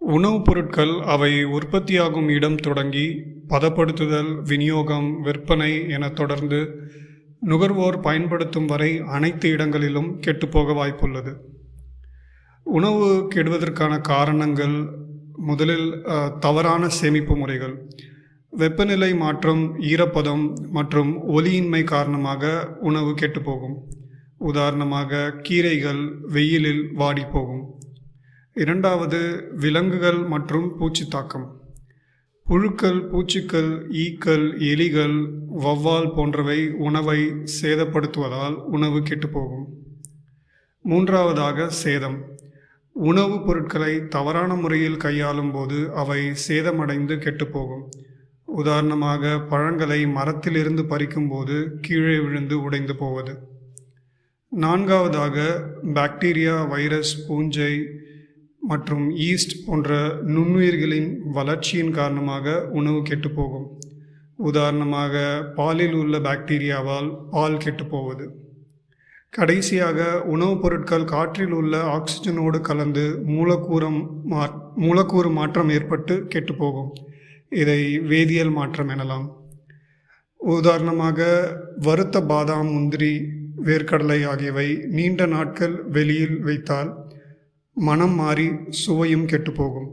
உணவுப் பொருட்கள் அவை உற்பத்தியாகும் இடம் தொடங்கி பதப்படுத்துதல் விநியோகம் விற்பனை என தொடர்ந்து நுகர்வோர் பயன்படுத்தும் வரை அனைத்து இடங்களிலும் கெட்டுப்போக வாய்ப்புள்ளது. உணவு கெடுவதற்கான காரணங்கள் முதலில் தவறான சேமிப்பு முறைகள். வெப்பநிலை மாற்றம் ஈரப்பதம் மற்றும் ஒலியின்மை காரணமாக உணவு கெட்டுப்போகும் உதாரணமாக கீரைகள் வெயிலில் வாடி போகும். இரண்டாவது விலங்குகள் மற்றும் பூச்சி தாக்கம் புழுக்கள் பூச்சிகள் ஈக்கள் எலிகள் வௌவால் போன்றவை உணவை சேதப்படுத்துவதால் உணவு கெட்டுப்போகும். மூன்றாவதாக சேதம். உணவுப் பொருட்களை தவறான முறையில் கையாளும் போது அவை சேதமடைந்து கெட்டுப்போகும். உதாரணமாக பழங்களை மரத்திலிருந்து பறிக்கும்போது கீழே விழுந்து உடைந்து போவது. நான்காவதாக பாக்டீரியா வைரஸ் பூஞ்சை மற்றும் ஈஸ்ட் போன்ற நுண்ணுயிர்களின் வளர்ச்சியின் காரணமாக உணவு கெட்டுப்போகும். உதாரணமாக பாலில் உள்ள பாக்டீரியாவால் பால் கெட்டுப்போவது. கடைசியாக உணவுப் பொருட்கள் காற்றில் உள்ள ஆக்சிஜனோடு கலந்து மூலக்கூறம் மா மூலக்கூறு மாற்றம் ஏற்பட்டு கெட்டுப்போகும். இதை வேதியியல் மாற்றம் எனலாம். உதாரணமாக வறுத்த பாதாம் முந்திரி வேர்க்கடலை ஆகியவை நீண்ட நாட்கள் வெளியில் வைத்தால் மனம் மாறி சுவையும் கெட்டுப்போகும்.